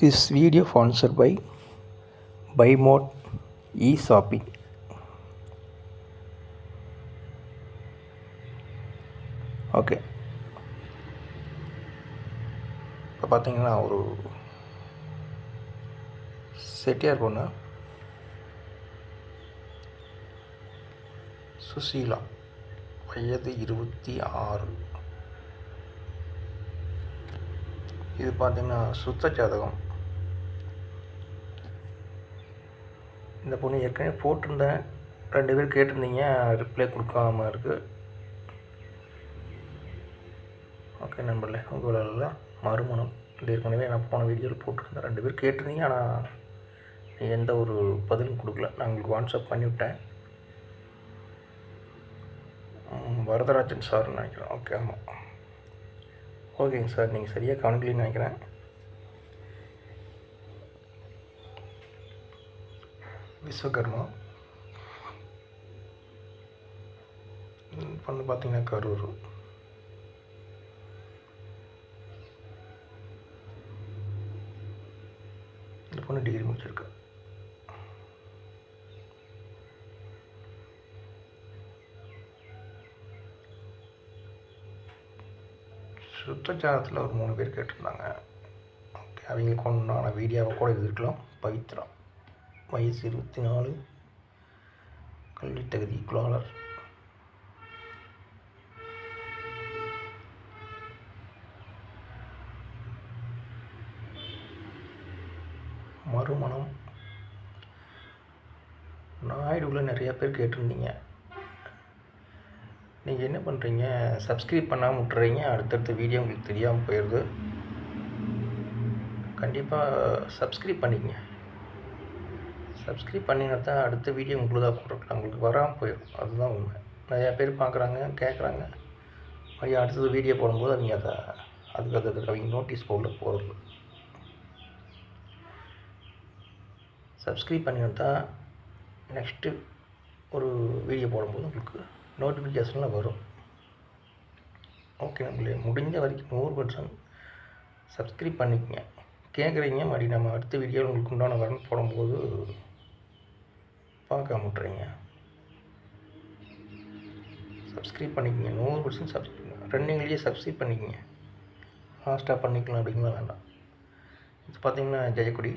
This video sponsor by பைமோட் e shopping okay இப்போ பார்த்தீங்கன்னா ஒரு செட்டியார் பொண்ணு. சுசீலா வயது இருபத்தி ஆறு. இது பார்த்தீங்கன்னா சுத்த ஜாதகம். இந்த பொண்ணு ஏற்கனவே போட்டிருந்தேன். ரெண்டு பேர் கேட்டிருந்தீங்க ரிப்ளை கொடுக்காம இருக்குது ஓகே நண்பர்களே உங்களெல்லாம் மறுமணம். இது ஏற்கனவே நான் போன வீடியோவில் போட்டிருந்தேன். ரெண்டு பேர் கேட்டிருந்தீங்க ஆனால் எந்த ஒரு பதிலும் கொடுக்கல. நான் உங்களுக்கு வாட்ஸ்அப் பண்ணிவிட்டேன் வரதராஜன் சார் நினைக்கிறேன். ஓகே ஆமாம் ஓகேங்க சார் நீங்கள் சரியாக கவனிக்கலன்னு நினைக்கிறேன். விஸ்வகர்மா. ம், பொண்ணு பார்த்தீங்கன்னா கரூர். இந்த பொண்ணு டிகிரி முடிச்சிருக்கு. சுத்தச்சாரத்தில் ஒரு மூணு பேர் கேட்டிருந்தாங்க. ஓகே அவங்களுக்கு ஒன்றான வீடியோவை கூட இருக்கலாம் பவித்ரா. வயசு இருபத்தி நாலு கல்வித் தகுதி குலாளர் மறுமணம் நாயுடுவில் நிறையா பேர் கேட்டிருந்தீங்க. நீங்கள் என்ன பண்ணுறீங்க சப்ஸ்கிரைப் பண்ணாமல் விட்டுறீங்க. அடுத்தடுத்த வீடியோ உங்களுக்கு தெரியாமல் போயிடுது கண்டிப்பாக சப்ஸ்கிரைப் பண்ணிக்கங்க. சப்ஸ்கிரைப் பண்ணினா தான் அடுத்த வீடியோ உங்களுக்கு தான் போட்டுருக்கலாம். உங்களுக்கு வராமல் போயிடும் அதுதான் உண்மை. நிறையா பேர் பார்க்குறாங்க கேட்குறாங்க மறுபடியும் அடுத்தது வீடியோ போடும்போது அவங்க அதை அதுக்கு அதுக்கு அவங்க நோட்டீஸ் போர்டில் போகிறது சப்ஸ்கிரைப் பண்ணினா தான் நெக்ஸ்ட்டு ஒரு வீடியோ போடும்போது உங்களுக்கு நோட்டிஃபிகேஷனில் வரும். ஓகே நம்மளே முடிஞ்ச வரைக்கும் நூறு பர்சன்ட் சப்ஸ்கிரைப் பண்ணிக்கங்க. கேட்குறீங்க மறுபடியும் நம்ம அடுத்த வீடியோவில் உங்களுக்கு உண்டான வரணும் போடும்போது பார்க்க முட்றீங்க சப்ஸ்கிரைப் பண்ணிக்கோங்க. நூறு பர்சன்ட் சப்ஸ்கிரைப் ரன்னிங்லேயே சப்ஸ்கிரைப் பண்ணிக்கங்க. ஃபாஸ்ட்டாக பண்ணிக்கலாம் அப்படிங்களா வேண்டாம். இது பார்த்தீங்கன்னா ஜெயக்குடி.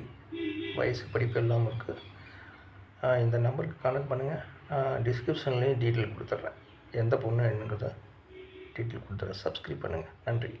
வயசு படிப்பு எல்லாம் இருக்குது இந்த நம்பருக்கு கனெக்ட் பண்ணுங்கள் நான் டிஸ்கிரிப்ஷன்லேயும் டீட்டெயில் கொடுத்துட்றேன். எந்த பொண்ணு என்னங்கிறத டீட்டெயில் கொடுத்துட்றேன். சப்ஸ்கிரைப் பண்ணுங்கள் நன்றி.